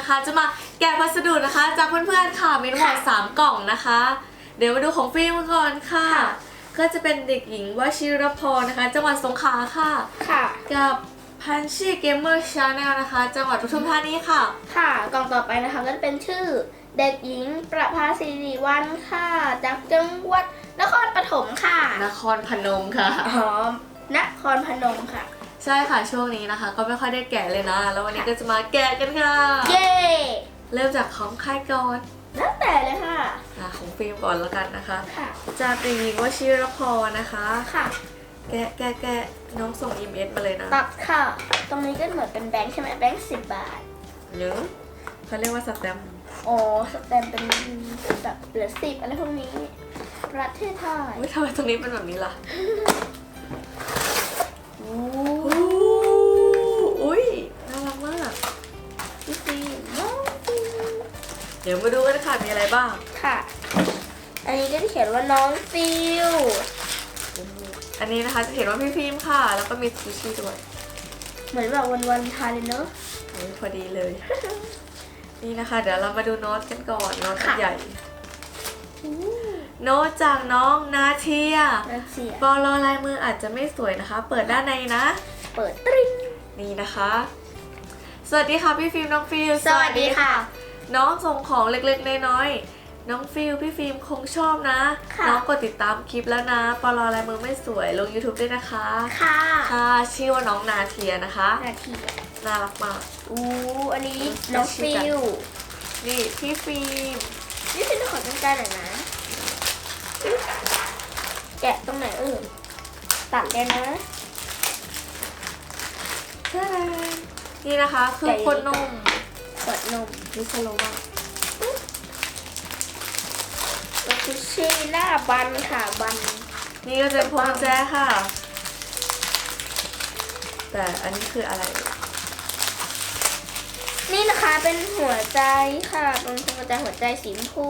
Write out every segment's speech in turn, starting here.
นะคะ จะมาแกะพัสดุนะคะ จากเพื่อนๆค่ะมีทั้งหมดค่ะสามกล่องนะคะ เดี๋ยวมาดูของฟิล์มก่อนค่ะค่ะ ก็จะเป็นเด็กหญิงวชิรพรนะคะ จังหวัดสงขลาค่ะ ค่ะ กับพันชีเกมเมอร์ชาแนลนะคะ จังหวัดปทุมธานีค่ะ ค่ะ กล่องต่อไปนะคะก็จะเป็นชื่อเด็กหญิงประภาสิริวันค่ะ จากจังหวัดนครปฐมค่ะ นครพนมค่ะ อ๋อนครพนมค่ะ ใช่ค่ะช่วงนี้นะคะ ก็ไม่ค่อยได้แกะเลยนะ แล้ววันนี้ก็จะมาแกะกันค่ะ เย้เริ่มจากของค่ายก่อนแล้วแต่เลยค่ะอะของฟิล์มก่อนแล้วกันนะคะค่ะจากเด็กหญิงวชิรพรนะคะ ค่ะ แกะแกะแกะน้องส่งอีเมลมาเลยนะตัดค่ะ ตรงนี้ก็เหมือนเป็นแบงค์ใช่ไหมแบงค์สิบบาท หรือเขาเรียกว่าสแตมป์อ๋อสแตมป์เป็นแบบเหลือสิบอะไรพวกนี้ ประเทศไทย อุ๊ยทำไมตรงนี้เป็นแบบนี้ล่ะ โอ้ เดี๋ยวมาดูกันค่ะมีอะไรบ้าง ค่ะ อันนี้ก็จะเขียนว่าน้องฟิลอันนี้นะคะจะเห็นว่าพี่ฟิล์มค่ะ แล้วก็มีสกูชี่ด้วยเหมือนแบบวันวันๆทานเลยเนอะโอ้ยพอดีเลย นี่นะคะ เดี๋ยวเรามาดูโน้ตกันก่อนโน้ตค่ะ ใหญ่ โน้ตจากน้องนาเทียน่าเสียบอลลายมืออาจจะไม่สวยนะคะ เปิดด้านในนะ เปิดตริ้งนี่นะคะ สวัสดีค่ะพี่ฟิล์มน้องฟิลสวัสดีค่ะ น้องส่งของเล็กๆน้อยๆน้องฟิลพี่ฟิล์มคงชอบนะ ค่ะน้องกดติดตามคลิปแล้วนะปอลลายมือไม่สวยลง YouTube ด้วยนะคะ ค่ะค่ะชื่อว่าน้องนาเทียนะคะ นาทีน่ารักมาก อู้อันนี้น้องฟิลนี่พี่ฟิล์มนี่ฟิลขอตั้งใจหน่อยนะแกะตรงไหนเออตัดเลยนะเท่านั้นนี่นะคะ คือไก่คนนม เปิดนมมิสโลว่าแล้วคือชื่หน้าบันค่ะบัน นี่ก็จะพวงแจค่ะ แต่อันนี้คืออะไร นี่นะคะเป็นหัวใจค่ะเป็นพวงแจหัวใจสีชมพู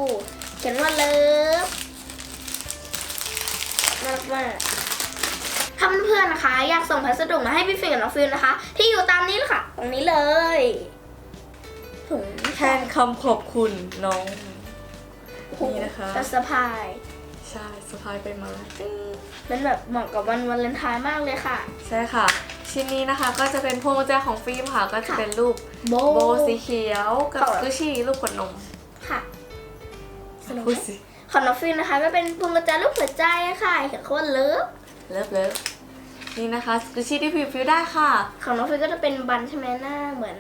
เขียนว่าเลิฟน่ารักมากถ้าเพื่อนๆนะคะ อยากส่งพัสดุมาให้พี่ฟิล์กับน้องฟิลนะคะ ที่อยู่ตามนี้เลยค่ะ ตรงนี้เลย ถุงแทนคำขอบคุณน้อง นี่นะคะกระสะพาย ใช่สะพายไปมามันแบบเหมาะกับวันวาเลนไทน์มากเลยค่ะ ใช่ค่ะ ชิ้นนี้นะคะก็จะเป็นพวงกุญแจของฟิล์มค่ะ ก็จะเป็นรูปโบโบสีเขียวกับค่ะสกูชี่รูปขวดนมค่ะสนุกไหมพูดสิของน้องฟิลนะคะก็เป็นพวงกุญแจรูปหัวใจค่ะเขียนคำว่าเลิฟเลิฟเลิฟนี่นะคะสกูชี่ที่ฟิล์มฟิลได้ค่ะ ของน้องฟิลก็จะเป็นบันใช่ไหมหน้าเหมือน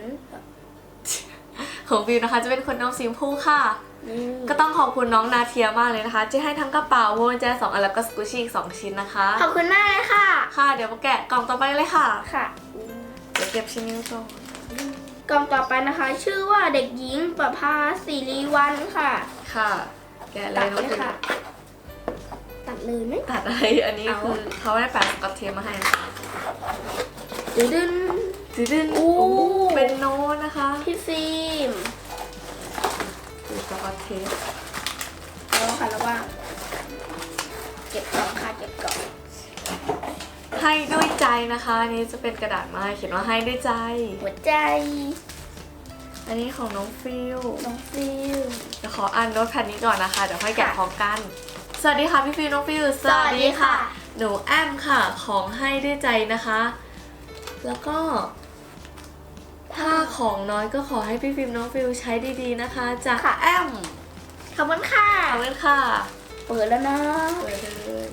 ของฟิล์มนะคะ จะเป็นขวดนมสีชมพูค่ะนี่ก็ต้องขอบคุณน้องนาเทียมากเลยนะคะ ที่ให้ทั้งกระเป๋าพวงกุญแจสองอันแล้วก็สกูชี่อีกสองชิ้นนะคะ ขอบคุณมากเลยค่ะ ค่ะ เดี๋ยวมาแกะกล่องต่อไปเลยค่ะ ค่ะ เดี๋ยวเก็บชิ้นนี้ก่อนกล่องต่อไปนะคะ ชื่อว่าเด็กหญิงประภาสิริวันค่ะ ค่ะ แกะเลตัยดน้องเลยฟิล์มค่ะตัดเลยไหมตัดอะไรอันนี้เอาคือเขาได้แปะสกอตเทปมาให้นะคะดึดึน ดืดึนอู้เป็นโน้ตนะคะพี่ฟิล์มคือสกอตเทปเอาค่ะระวังเก็บกล่องค่ะเก็บกล่องให้ด้วยใจนะคะอันนี้จะเป็นกระดาษไม้เขียนว่าให้ด้วยใจ หัวใจ อันนี้ของน้องฟิลน้องฟิลเดี๋ยวขออ่านโน้ตแผ่นนี้ก่อนนะคะเดี๋ยวค่อยแกะพร้อมกัน สวัสดีค่ะพี่ฟิลน้องฟิลหนูแอมค่ะ ของให้ด้วยใจนะคะ แล้วก็ ถ้าของน้อยก็ขอให้พี่ฟิล์มน้องฟิลใช้ดีๆนะคะจากค่ะแอมขอบคุณค่ะ ขอบคุณค่ะเปิดแล้วนะ เปิดเลย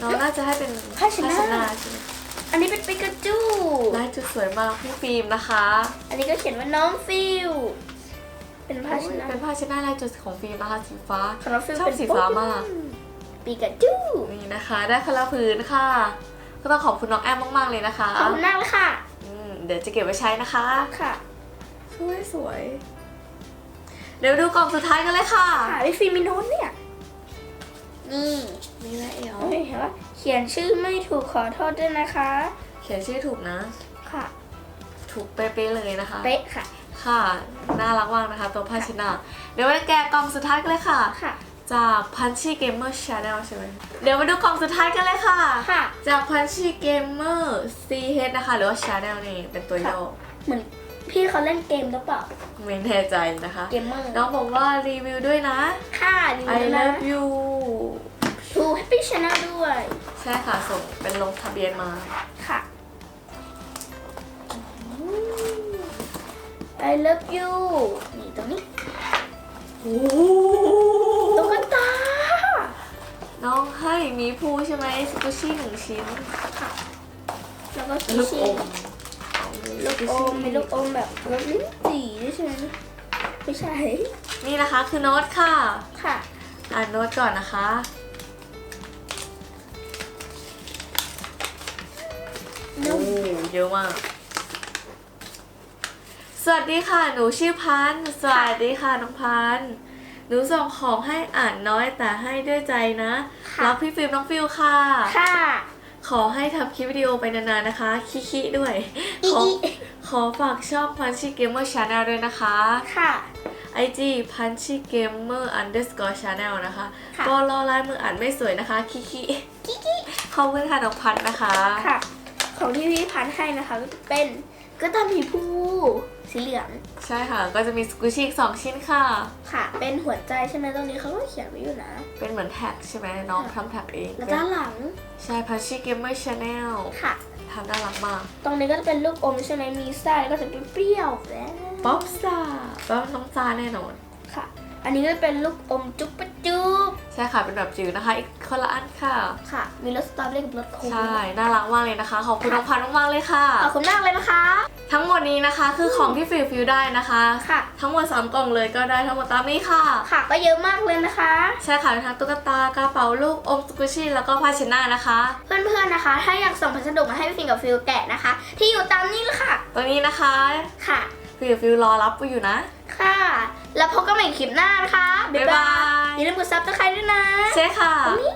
น้องน่าจะให้เป็นภาชนะใช่ไหมอันนี้เป็นปิกาจู ลายจุดสวยมากพี่ฟิล์มนะคะอันนี้ก็เขียนว่าน้องฟิลเป็นภาชนะเป็นผ้าเช็ดหน้าลายจุดของฟิล์มนะคะสีฟ้า ของน้องฟิลชอบเป็นสีฟ้ามากปิกาจูนี่นะคะ ได้คนละผืนค่ะ ก็ต้องขอบคุณน้องแอมมากๆเลยนะคะ ขอบคุณมากเลยค่ะอืม เดี๋ยวจะเก็บไว้ใช้นะคะค่ะสวยสวยเดี๋ยวดูกล่องสุดท้ายกันเลยค่ะค่ะพี่ฟิล์มมีโน้ตเนี่ยนี่นี่แหละเอ๋เฮ้ยเห็นว่าเขียนชื่อไม่ถูกขอโทษด้วยนะคะ เขียนชื่อถูกนะ ค่ะ ถูกเป๊ะๆเลยนะคะ เป๊ะค่ะ ค่ะ น่ารักมากนะคะ ตัวผ้าเชิดหนาเดี๋ยวมาแกะกล่องสุดท้ายกันเลยค่ะค่ะ จาก Punchy Gamer Channel ใช่ไหม เดี๋ยวมาดูกล่องสุดท้ายกันเลยค่ะ ค่ะ จาก Punchy Gamer CH นะคะ หรือว่า Channel นี่เป็นตัวย่อ เหมือนพี่เขาเล่นเกมหรือเปล่า ไม่แน่ใจนะคะ เกมเมอร์น้องบอกว่ารีวิวด้วยนะ ค่ะดี I นะ love you ทูแฮปปี้ชาแนลด้วย ใช่ค่ะ ส่งเป็นลงทะเบียนมา ค่ะ I love you นี่ตรงนี้ โอ้ตุ๊กตา น้องให้หมีภูใช่ไหมสกุชี่หนึ่งชิ้นค่ะแล้วก็ซูลูกชิอมลูกอมมีลูกอมแบบรสลิ้นจี่ด้วยใช่ไหมไม่ใช่ นี่นะคะคือโน้ตค่ะ ค่ะอ่านโน้ตก่อนนะคะนุ่มโอ้เยอะมาก สวัสดีค่ะ หนูชื่อพันธุ์สวัสดีค่ะน้องพันธุ์ หนูส่งของให้อ่านน้อยแต่ให้ด้วยใจนะ ค่ะ รักพี่ฟิล์มน้องฟิลค่ะ ค่ะ ขอให้ทำคลิปวิดีโอไปนานๆนะคะ คิคิด้วยอีขออีขอฝากช่อง Punchy Gamer Channel ด้วยนะคะ ค่ะ IG Punchy Gamer Underscore Channel นะคะ ค่ะ ก็รอลายมืออ่านไม่สวยนะคะ คิคิกิ๊กขอบคุณค่ะน้องพันธุ์นะคะ ค่ะ ของที่พี่พันให้นะคะก็จะเป็นก็ตามีผู้ สีเหลืองใช่ค่ะ ก็จะมีสกูชี่อีกสองชิ้นค่ะ ค่ะ เป็นหัวใจใช่ไหมตรงนี้เขาก็เขียนไว้อยู่นะ เป็นเหมือนแท็กใช่ไหมน้องทำแท็กเองแล้วด้านหลัง ใช่ Punchy Gamer Channel ค่ะทำน่ารักมาก ตรงนี้ก็จะเป็นลูกอมใช่ไหมมีไส้แล้วก็จะเปรี้ยวๆแล้วป๊อปซาป๊อปน้องซาแน่นอนค่ะ อันนี้ก็จะเป็นลูกอมจุ๊บปะจุ๊บใช่ค่ะ เป็นแบบจิ๋วนะคะ อีกคนละอันค่ะ ค่ะ มีรสสตรอเบอรี่กับรสโค้กใช่ น่ารักมากเลยนะคะ ขอบคุณน้องพันธุ์มากๆเลยค่ะ ขอบคุณมากเลยนะคะ ทั้งหมดนี้นะคะคือของที่ฟิลฟิลได้นะคะ ค่ะ ทั้งหมด3กล่องเลยก็ได้ทั้งหมดตามนี้ค่ะ ค่ะ ก็เยอะมากเลยนะคะ ใช่ค่ะมีทั้งตุ๊กตากระเป๋าลูกอมสกุชี่แล้วก็ผ้าเช็ดหน้านะคะ เพื่อนๆนะคะ ถ้าอยากส่งพัสดุมาให้พี่ฟิงกับฟิลแกะนะคะ ที่อยู่ตามนี้เลยค่ะตัวนี้นะคะ ค่ะ ฟิลฟิลรอรับไว้อยู่นะ ค่ะ แล้วพบกันใหม่คลิปหน้านะคะ บ๊ายบ๊ายบาบายยอย่าลืมกดซับสไครต์ด้วยนะ ใช่ค่ะนี่